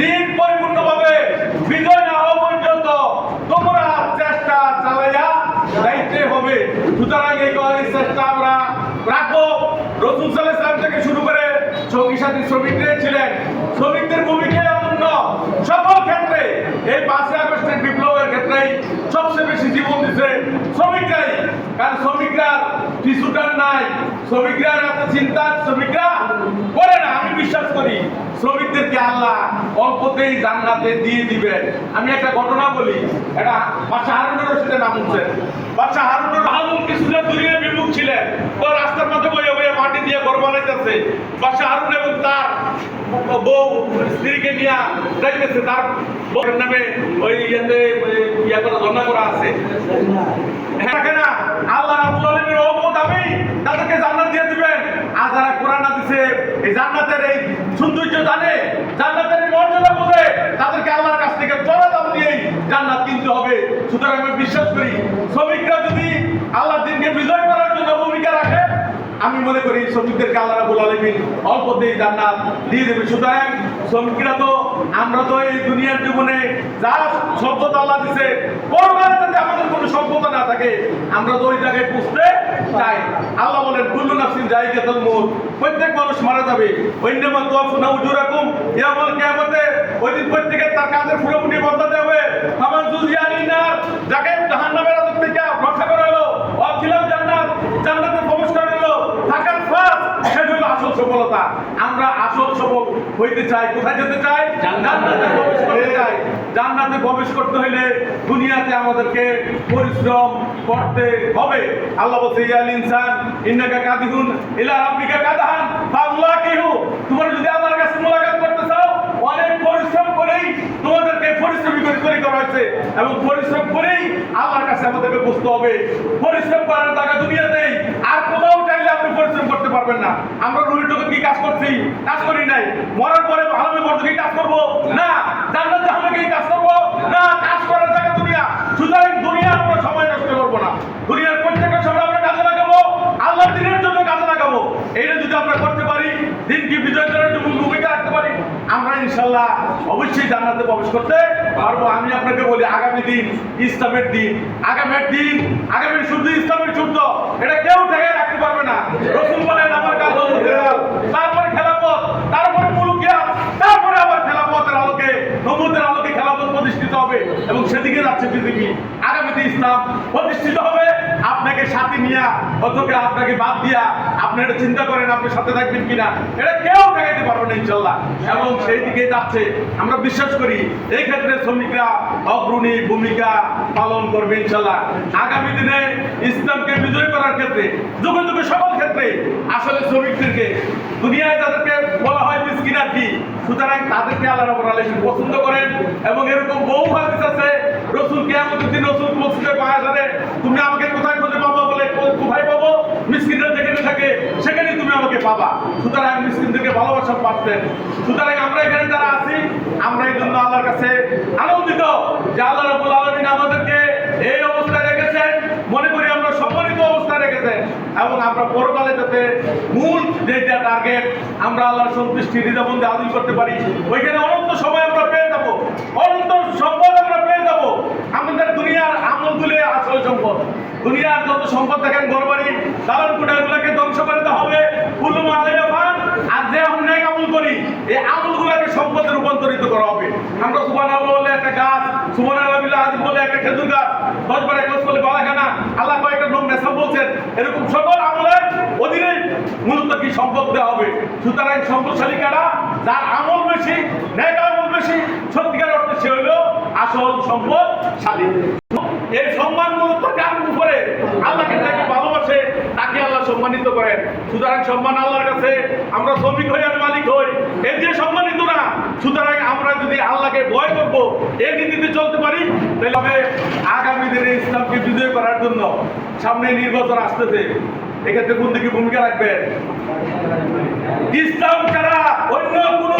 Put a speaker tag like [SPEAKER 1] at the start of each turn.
[SPEAKER 1] দিন পরিপূর্ণভাবে বিজয় না হওয়া পর্যন্ত তোমরা চেষ্টা চালাইয়া যাইতে হবে। সুতরাং এই কলেজ চেষ্টা আমরা রাখব। রসুল সাল্লাহ থেকে শুরু করে সঙ্গী সাথী শ্রমিকদের ছিলেন। শ্রমিকদের ভূমিকা অনন্য। সকল ক্ষেত্রে এই পাঁচই আগস্টের বিপ্লবের ক্ষেত্রেই সবচেয়ে বেশি জীবন দিচ্ছে শ্রমিকরাই। কারণ শ্রমিকরা কিছুটার নাই। শ্রমিকরা এত চিন্তা, শ্রমিকরা করে না, আমি বিশ্বাস করি, শ্রমিকদেরকে আল্লাহ অল্পতেই জান্নাতে দিয়ে দিবেন। আমি একটা ঘটনা বলি, এটা বাচ্চা হারুনের রশিদের নাম হচ্ছে। বাচ্চা হারুনের হারুন কিছুটা দূরে বিমুখ ছিলেন, তো রাস্তার মধ্যে বইয়ে বইয়ে মাটি দিয়ে ঘর বানাইতেছে। বাচ্চা হারুন এবং তার বউ, স্ত্রীকে নিয়ে যাইতেছে, তার বউয়ের নামে ওই ইয়েতে ওই ইয়া করা ধর্ণা করা আছে হ্যাঁ না আল্লাহ রাব্বুল আলামিনের রহমত আমি তাদেরকে জান্নাত দিয়ে দিবেন আর যারা কোরআন দিছে এই জান্নাতের এই সৌন্দর্য জানে, জান্নাতের এই মর্যাদা বোঝে, তাদেরকে আল্লাহর কাছ থেকে চড়া দাম দিয়েই জান্নাত কিনতে হবে। সুতরাং আমি বিশ্বাস করি, শ্রমিকরা যদি আল্লাহর দিনকে বিজয় করার জন্য ভূমিকা রাখে, আমি মনে করি শ্রমিকদেরকে আল্লাহ রাবুল আলমিন অল্পতেই জান্নাত দিয়ে দেবে। সুতরাং শ্রমিকরা তো, আমরা তো এই দুনিয়ার জীবনে যা সভ্যতা আল্লাহ দিছে যাতে আমাদের কোনো সভ্যতা না থাকে। আমরা তো ওই জায়গায় পুষতে চাই। আল্লাহ বলেন, কুল্লু নাফসিন জায়গাতুল মউত। প্রত্যেক মানুষ মারা যাবে। অন্যমা তুয়াফুনা উজুরাকুম। ইয়াউমাল কিয়ামতে ওই দিন প্রত্যেকের তার কাজের পুরোপুরি বদলাতে হবে। ফামান জুজিয়া নিনার যাকে জাহান্নামের আদব থেকে রক্ষা করা হলো অখিলাল জান্নাত। জান্নাতে প্রবেশ করা হলো, থাকার ফাস সেটা হলো আসল সফলতা। আমরা আসল সফল হইতে চাই, কোথায় যেতে চাই? জান্নাতে প্রবেশ করতে চাই। জান্নাতে প্রবেশ করতে হইলে দুনিয়াতে আমাদেরকে পরিশ্রম করতে হবে। আল্লাহ বলছে, ইয়াল ইনসান, ইন্নাকা কাদিহুন ইলা রাব্বিকা কাদাহান ফাউলাকিহু তোমরা যদি আল্লাহর কাছে মোলাকাত করতে চাও, অনেক পরিশ্রম করেই তোমাদেরকে পরিশ্রমী করে তৈরি করা হয়েছে এবং পরিশ্রম করেই আমার কাছে আমাদেরকে বুঝতে হবে। পরিশ্রম করার টাকা দুনিয়াতেই আর কোথাও চাইলে আপনি পরিশ্রম করতে পারবেন না। আমরা রুহিটকে কি কাজ করছি? কাজ করি নাই। মরার পরে ভালো মর্দ কি কাজ করব? না জান্নাত জাহান্নামে কি কাজ করব না কাজ করার জায়গা দুনিয়া সুতরাং দুনিয়া আমরা সময় নষ্ট করব না দুনিয়ার প্রত্যেকটা সময় আমরা কাজে লাগাবো আল্লাহর দিনের জন্য কাজে লাগাবো এইটা যদি আমরা করতে পারি দিনকে বিজয় করার জন্য ভূমিকা রাখতে পারি আমরা ইনশাল্লাহ অবশ্যই জান্নাতে প্রবেশ করতে পারব। আমি আপনাকে বলি, আগামী দিন ইসলামের দিন। আগামীর দিন, আগামী শুদ্ধ ইসলামের যুদ্ধ এটা কেউ ঠেকে রাখতে পারবে না। রসুল বলেন, আমার কাজ তারপরে খেলাপথ, তারপরে মুলুকিয়া, তারপরে আবার খেলাপথের আলোকে নবুদের আলোকে খেলাপথ প্রতিষ্ঠিত হবে এবং সেদিকে যাচ্ছে পৃথিবী। আগামীতে ইসলাম প্রতিষ্ঠিত হবে। নিয়ে অথবা আপনাকে বাদ দিয়া আপনি এটা চিন্তা করেন আপনি সাথে থাকবেন কিনা? এটা কেউ দেখাইতে পারবে না ইনশাল্লাহ এবং সেই দিকে যাচ্ছে। আমরা বিশ্বাস করি, এই ক্ষেত্রে শ্রমিকরা অগ্রণী ভূমিকা পালন করবে ইনশাল্লাহ আগামী দিনে ইসলামকে বিজয় করার ক্ষেত্রে, যুগে যুগে সকল ক্ষেত্রে আসলে শ্রমিকদেরকে, দুনিয়ায় তাদেরকে বলা হয় মিসকিনার কি, সুতরাং তাদেরকে আল্লাহ রাব্বুল আলামিন পছন্দ করেন এবং এরকম বহু হাদিস আছে রসুল কিয়ামতের দিন রসুল মসজিদে যাবে তুমি আমাকে কোথায় খুঁজে পাবো? বলে কোথায় পাবো? মিসকিনরা যেখানে থাকে সেখানে তুমি আমাকে পাবা। সুতরাং মিসকিনদেরকে ভালোবাসা পাচ্ছেন। সুতরাং আমরা এখানে যারা আছি, আমরা এই জন্য আল্লাহর কাছে আনন্দিত যে আল্লাহ রাব্বুল আলামিন আমাদেরকে এই অবস্থায় রেখেছেন। মনে করি আমরা সম্মানিত অবস্থায় রেখেছেন। এবং আমরা পরকালে যাতে মূল যেটা টার্গেট আমরা আল্লাহর সন্তুষ্টি হৃদয়বন্ধে আদিল করতে পারি, ওইখানে অনন্ত সময় আমরা পেয়ে যাব অনন্ত সম্পদ আমরা পেয়ে যাব আমাদের দুনিয়ার আমল তুলে আসল সম্পদ দুনিয়ার যত সম্পদ দেখেন ঘরবাড়ি দালান কুটাগুলোকে ধ্বংস করে দেওয়া হবে। কুলুম আলাইয়া ফান আর যে আমরা নেক আমল করি, এই আমলগুলোকে সম্পদে রূপান্তরিত করা হবে। আমরা সুবহানাল্লাহ বলে একটা গাছ, সুবহানাল্লাহ বিল্লাহ আজিম বলে একটা খেজুর গাছ, দশ বার এক বলে বালাখানা আল্লাহ কয়েকটা লোক মেসাব বলছেন। এরকম সকল আমলের অধীনে মূলত কি সম্পদ দেওয়া হবে? সুতরাং সম্পদশালী কারা? যার আমল বেশি ন্যায় আমল বেশি, সত্যিকার অর্থে সে হলো আসল সম্পদশালী। এই সম্মান মূলত যার উপরে আল্লাহকে যাকে ভালোবাসে, তাকে আল্লাহ সম্মানিত করেন। সুতরাং সম্মান আল্লাহর কাছে, আমরা শ্রমিক হই আর মালিক হই। এর যে সম্মানিত না সুতরাং আমরা যদি আল্লাহকে ভয় করব, এই নীতিতে চলতে পারি, তাহলে আগামী দিনে ইসলামকে বিজয় করার জন্য সামনে নির্বাচন আসতেছে। এক্ষেত্রে কোন দিকে ভূমিকা রাখবেন? ইসলাম ছাড়া অন্য কোনো